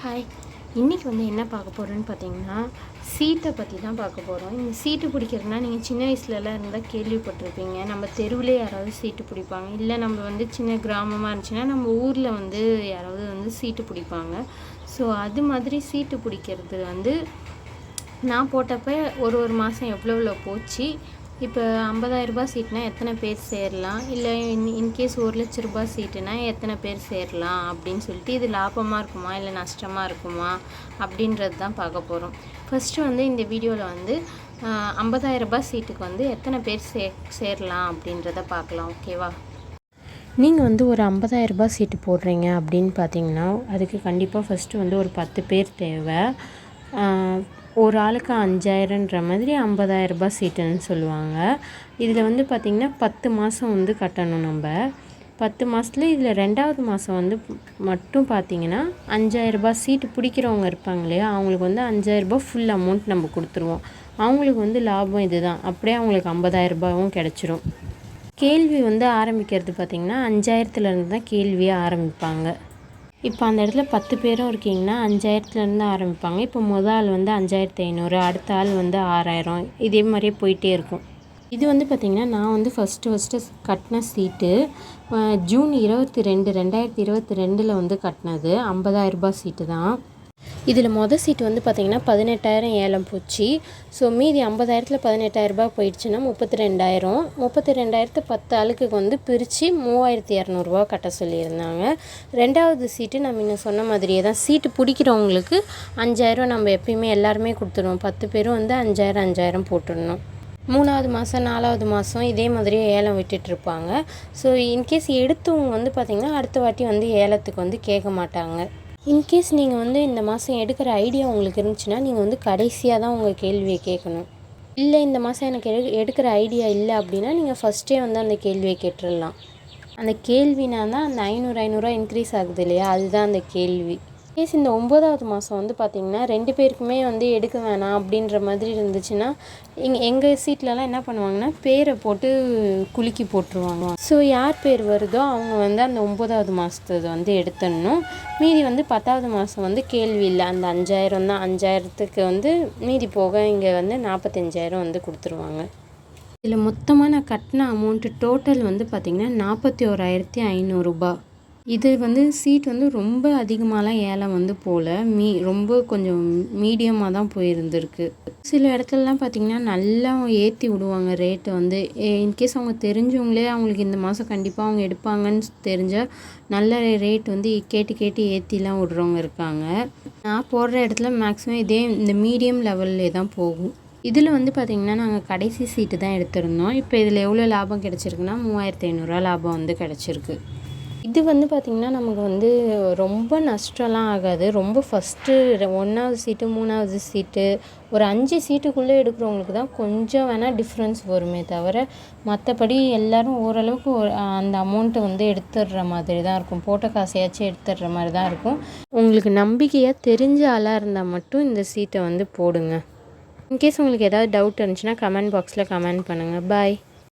Hi இன்றைக்கி வந்து என்ன பார்க்க போகிறோன்னு பார்த்தீங்கன்னா சீட்டை பற்றி தான் பார்க்க போகிறோம் இந்த சீட்டு பிடிக்கிறதுனா நீங்கள் சின்ன வயசுலலாம் இருந்தால் கேள்விப்பட்டிருப்பீங்க. நம்ம தெருவிலே யாராவது சீட்டு பிடிப்பாங்க. இல்லை நம்ம வந்து சின்ன கிராமமாக இருந்துச்சுன்னா நம்ம ஊரில் வந்து யாராவது வந்து சீட்டு பிடிப்பாங்க. ஸோ அது மாதிரி சீட்டு பிடிக்கிறது வந்து நான் போட்டப்போ ஒரு ஒரு மாதம் எவ்வளோ எவ்வளோ போச்சு? இப்போ ஐம்பதாயிரரூபா சீட்னா எத்தனை பேர் சேரலாம்? இல்லை இன் இன்கேஸ் ஒரு லட்ச ரூபாய் சீட்டுனா எத்தனை பேர் சேரலாம் அப்படின்னு சொல்லிட்டு இது லாபமாக இருக்குமா? இல்லை நஷ்டமாக இருக்குமா? அப்படின்றது தான் பார்க்க போகிறோம் ஃபஸ்ட்டு வந்து இந்த வீடியோவில் வந்து ஐம்பதாயிரரூபா சீட்டுக்கு வந்து எத்தனை பேர் சே சேரலாம் அப்படின்றத பார்க்கலாம். ஓகேவா? நீங்கள் வந்து ஒரு ஐம்பதாயிரரூபா சீட்டு போடுறீங்க அப்படின்னு பார்த்தீங்கன்னா அதுக்கு கண்டிப்பாக ஃபஸ்ட்டு வந்து ஒரு பத்து பேர் தேவை. ஒரு ஆளுக்கு அஞ்சாயிரன்ற மாதிரி ஐம்பதாயிரரூபா சீட்டுன்னு சொல்லுவாங்க. இதில் வந்து பார்த்திங்கன்னா பத்து மாதம் வந்து கட்டணும் நம்ம. பத்து மாதத்துல இதில் ரெண்டாவது மாதம் வந்து மட்டும் பார்த்திங்கன்னா அஞ்சாயிரரூபா சீட்டு பிடிக்கிறவங்க இருப்பாங்க இல்லையா அவங்களுக்கு வந்து அஞ்சாயிரரூபா ஃபுல் அமௌண்ட் நம்ம கொடுத்துருவோம். அவங்களுக்கு வந்து லாபம் இது தான் அப்படியே அவங்களுக்கு ஐம்பதாயிரரூபாவும் கிடச்சிரும். கேள்வி வந்து ஆரம்பிக்கிறது பார்த்திங்கன்னா அஞ்சாயிரத்துலேருந்து தான் கேள்வியே ஆரம்பிப்பாங்க. இப்போ அந்த இடத்துல பத்து பேரும் இருக்கீங்கன்னா அஞ்சாயிரத்துலேருந்து ஆரம்பிப்பாங்க. இப்போ முதல் ஆள் வந்து அஞ்சாயிரத்து ஐநூறு அடுத்த ஆள் வந்து ஆறாயிரம் இதே மாதிரியே போயிட்டே இருக்கும். இது வந்து பார்த்திங்கன்னா நான் வந்து ஃபஸ்ட்டு ஃபஸ்ட்டு கட்டின சீட்டு ஜூன் இருபத்தி ரெண்டு ரெண்டாயிரத்தி இருபத்தி ரெண்டில் வந்து கட்டினது ஐம்பதாயிரரூபா சீட்டு தான். இதில் மொதல் சீட்டு வந்து பார்த்திங்கன்னா பதினெட்டாயிரம் ஏலம் போச்சு. ஸோ மீதி ஐம்பதாயிரத்தில் பதினெட்டாயிரரூபா போயிடுச்சுன்னா முப்பத்தி ரெண்டாயிரம் முப்பத்தி ரெண்டாயிரத்து பத்து ஆளுக்கு வந்து பிரித்து மூவாயிரத்தி இரநூறுவா கட்ட சொல்லியிருந்தாங்க. ரெண்டாவது சீட்டு நம்ம இன்னும் சொன்ன மாதிரியே தான். சீட்டு பிடிக்கிறவங்களுக்கு அஞ்சாயிரம் நம்ம எப்பயுமே எல்லாருமே கொடுத்துருவோம். பத்து பேரும் வந்து அஞ்சாயிரம் அஞ்சாயிரம் போட்டுடணும். மூணாவது மாதம் நாலாவது மாதம் இதே மாதிரியே ஏலம் விட்டுட்ருப்பாங்க ஸோ இன்கேஸ் எடுத்தவங்க வந்து பார்த்திங்கன்னா அடுத்த வாட்டி வந்து ஏலத்துக்கு வந்து கேட்க மாட்டாங்க. இன்கேஸ் நீங்கள் வந்து இந்த மாதம் எடுக்கிற ஐடியா உங்களுக்கு இருந்துச்சுன்னா நீங்கள் வந்து கடைசியாக தான் உங்கள் கேள்வியை கேட்கணும். இல்லை இந்த மாதம் எனக்கு எடு எடுக்கிற ஐடியா இல்லை அப்படின்னா நீங்கள் ஃபஸ்ட்டே வந்து அந்த கேள்வியை கேட்டுடலாம் அந்த கேள்வினா தான் அந்த ஐநூறு ஐநூறுரூவா இன்க்ரீஸ் ஆகுது இல்லையா? அதுதான் அந்த கேள்வி. கேஸ் இந்த ஒம்போதாவது மாதம் வந்து பார்த்திங்கன்னா ரெண்டு பேருக்குமே வந்து எடுக்க வேணாம் அப்படின்ற மாதிரி இருந்துச்சுன்னா இங்கே எங்கள் சீட்லலாம் என்ன பண்ணுவாங்கன்னா பேரை போட்டு குலுக்கி போட்டுருவாங்க. ஸோ யார் பேர் வருதோ அவங்க வந்து அந்த ஒம்பதாவது மாதத்தை வந்து எடுத்துடணும். மீதி வந்து பத்தாவது மாதம் வந்து கேள்வி இல்லை. அந்த அஞ்சாயிரம் தான். அஞ்சாயிரத்துக்கு வந்து மீதி போக இங்கே வந்து நாற்பத்தஞ்சாயிரம் வந்து கொடுத்துருவாங்க. இதில் மொத்தமாக நான் கட்டின அமௌண்ட்டு டோட்டல் வந்து பார்த்திங்கன்னா நாற்பத்தி ஓராயிரத்தி ஐநூறுரூபா இது வந்து சீட் வந்து ரொம்ப அதிகமாகலாம் ஏலம் வந்து போகல மீ ரொம்ப கொஞ்சம் மீடியமாக தான் போயிருந்துருக்கு. சில இடத்துலலாம் பார்த்திங்கன்னா நல்லா ஏற்றி விடுவாங்க ரேட்டை வந்து. இன்கேஸ் அவங்க தெரிஞ்சவங்களே அவங்களுக்கு இந்த மாதம் கண்டிப்பாக அவங்க எடுப்பாங்கன்னு தெரிஞ்சால் நல்ல ரேட் வந்து கேட்டு கேட்டு ஏற்றிலாம் விடுறவங்க இருக்காங்க. நான் போடுற இடத்துல மேக்ஸிமம் இதே இந்த மீடியம் லெவல்லே தான் போகும். இதில் வந்து பார்த்திங்கன்னா நாங்கள் கடைசி சீட்டு தான் எடுத்திருந்தோம். இப்போ இதில் எவ்வளோ லாபம் கிடச்சிருக்குன்னா மூவாயிரத்து ஐநூறுரூவா லாபம் வந்து கிடச்சிருக்கு. இது வந்து பார்த்திங்கன்னா நமக்கு வந்து ரொம்ப நஷ்டம்லாம் ஆகாது. ரொம்ப ஃபஸ்ட்டு ஒன்றாவது சீட்டு மூணாவது சீட்டு ஒரு அஞ்சு சீட்டுக்குள்ளே எடுக்கிறவங்களுக்கு தான் கொஞ்சம் வேணால் டிஃப்ரென்ஸ் வருமே தவிர மற்றபடி எல்லோரும் ஓரளவுக்கு அந்த அமௌண்ட்டை வந்து எடுத்துடுற மாதிரி தான் இருக்கும். போட்ட காசையாச்சும் எடுத்துடுற மாதிரி தான் இருக்கும். உங்களுக்கு நம்பிக்கையாக தெரிஞ்ச ஆளாக இருந்தால் மட்டும் இந்த சீட்டை வந்து போடுங்க. இன்கேஸ் உங்களுக்கு ஏதாவது டவுட் இருந்துச்சுன்னா கமெண்ட் பாக்ஸில் கமெண்ட் பண்ணுங்கள் பாய்